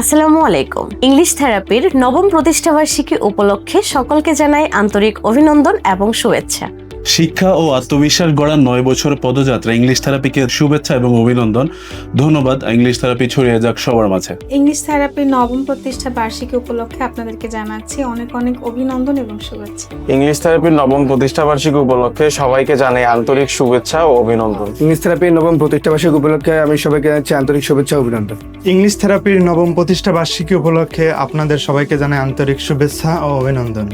আসসালামু আলাইকুম। ইংলিশ থেরাপির নবম প্রতিষ্ঠাবার্ষিকী উপলক্ষে সকলকে জানাই আন্তরিক অভিনন্দন এবং শুভেচ্ছা। শিক্ষা ও আত্মবিশ্বাস গড়ার নয় বছর পদযাত্রা ইংলিশ থেরাপিকে শুভেচ্ছা এবং অভিনন্দন। ধন্যবাদ ইংলিশ থেরাপি ছড়িয়ে যাক সবার মাঝে। ইংলিশ থেরাপির নবম প্রতিষ্ঠা বার্ষিকী উপলক্ষে আপনাদেরকে জানাচ্ছি অনেক অনেক অভিনন্দন এবং শুভেচ্ছা। ইংলিশ থেরাপির নবম প্রতিষ্ঠা বার্ষিকী উপলক্ষে সবাইকে জানাই আন্তরিক শুভেচ্ছা ও অভিনন্দন। ইংলিশ থেরাপির নবম প্রতিষ্ঠাবার্ষিকী উপলক্ষে আমি সবাইকে জানাচ্ছি আন্তরিক শুভেচ্ছা ও অভিনন্দন। ইংলিশ থেরাপির নবম প্রতিষ্ঠা বার্ষিকী উপলক্ষে আপনাদের সবাইকে জানাই আন্তরিক শুভেচ্ছা ও অভিনন্দন।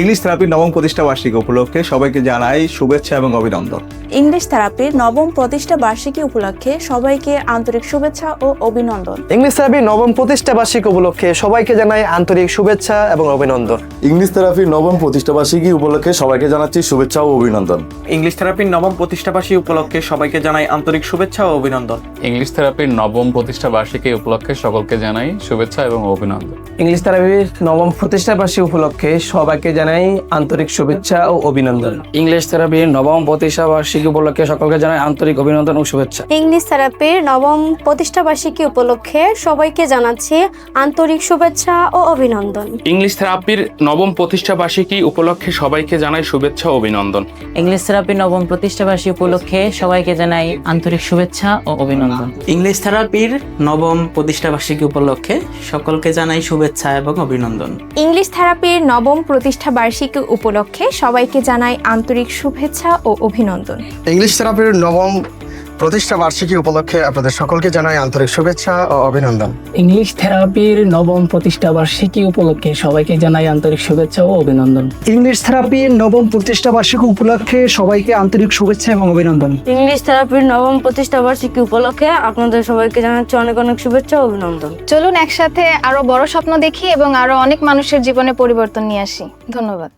ইংলিশ থেরাপির নবম প্রতিষ্ঠা বার্ষিকী উপলক্ষে সবাইকে জানাই শুভেচ্ছা এবং অভিনন্দন। ইংলিশ থেরাপির নবম প্রতিষ্ঠা বার্ষিকী উপলক্ষে সবাইকে আন্তরিক শুভেচ্ছা ও অভিনন্দন। ইংলিশ থেরাপির নবম প্রতিষ্ঠা বার্ষিকী উপলক্ষে সবাইকে জানাই আন্তরিক শুভেচ্ছা এবং অভিনন্দন। ইংলিশ থেরাপির নবম প্রতিষ্ঠাবার্ষিকী উপলক্ষে সবাইকে জানাচ্ছি শুভেচ্ছা ও অভিনন্দন। ইংলিশ থেরাপির নবম প্রতিষ্ঠাবার্ষিকী উপলক্ষে সবাইকে জানাই আন্তরিক শুভেচ্ছা ও অভিনন্দন। ইংলিশ থেরাপির নবম প্রতিষ্ঠা বার্ষিকী উপলক্ষে সকলকে জানাই শুভেচ্ছা এবং অভিনন্দন। ইংলিশ থেরাপির নবম প্রতিষ্ঠা বার্ষিকী উপলক্ষে সবাইকে জানাই আন্তরিক শুভেচ্ছা ও অভিনন্দন। ইংলিশ থেরাপির নবম প্রতিষ্ঠা বার্ষিকী উপলক্ষে সকলকে জানাই আন্তরিক অভিনন্দন ও শুভেচ্ছা। ইংলিশ থেরাপির নবম প্রতিষ্ঠাবার্ষিকী উপলক্ষে সবাইকে জানাচ্ছি আন্তরিক শুভেচ্ছা ও অভিনন্দন। ইংলিশ থেরাপির নবম প্রতিষ্ঠা বার্ষিকী উপলক্ষে সবাইকে জানাই শুভেচ্ছা ও অভিনন্দন। ইংলিশ থেরাপির নবম প্রতিষ্ঠা বার্ষিকী উপলক্ষে সবাইকে জানাই আন্তরিক শুভেচ্ছা ও অভিনন্দন। ইংলিশ থেরাপির নবম প্রতিষ্ঠাবার্ষিকী উপলক্ষে সকলকে জানাই শুভেচ্ছা এবং অভিনন্দন। ইংলিশ থেরাপির নবম প্রতিষ্ঠা বার্ষিকী উপলক্ষে সবাইকে জানাই আন্তরিক শুভেচ্ছা ও অভিনন্দন। ইংলিশ থেরাপির নবম প্রতিষ্ঠা বার্ষিকী উপলক্ষে আপনাদের সকলকে জানাই আন্তরিক শুভেচ্ছা ও অভিনন্দন। ইংলিশ থেরাপির নবম প্রতিষ্ঠা বার্ষিকী উপলক্ষে সবাইকে জানাই আন্তরিক শুভেচ্ছা ও অভিনন্দন। ইংলিশ থেরাপির নবম প্রতিষ্ঠা বার্ষিকী উপলক্ষে সবাইকে আন্তরিক শুভেচ্ছা এবং অভিনন্দন। ইংলিশ থেরাপির নবম প্রতিষ্ঠাবার্ষিকী উপলক্ষে আপনাদের সবাইকে জানাচ্ছি অনেক অনেক শুভেচ্ছা ও অভিনন্দন। চলুন একসাথে আরও বড় স্বপ্ন দেখি এবং আরও অনেক মানুষের জীবনে পরিবর্তন নিয়ে আসি। ধন্যবাদ।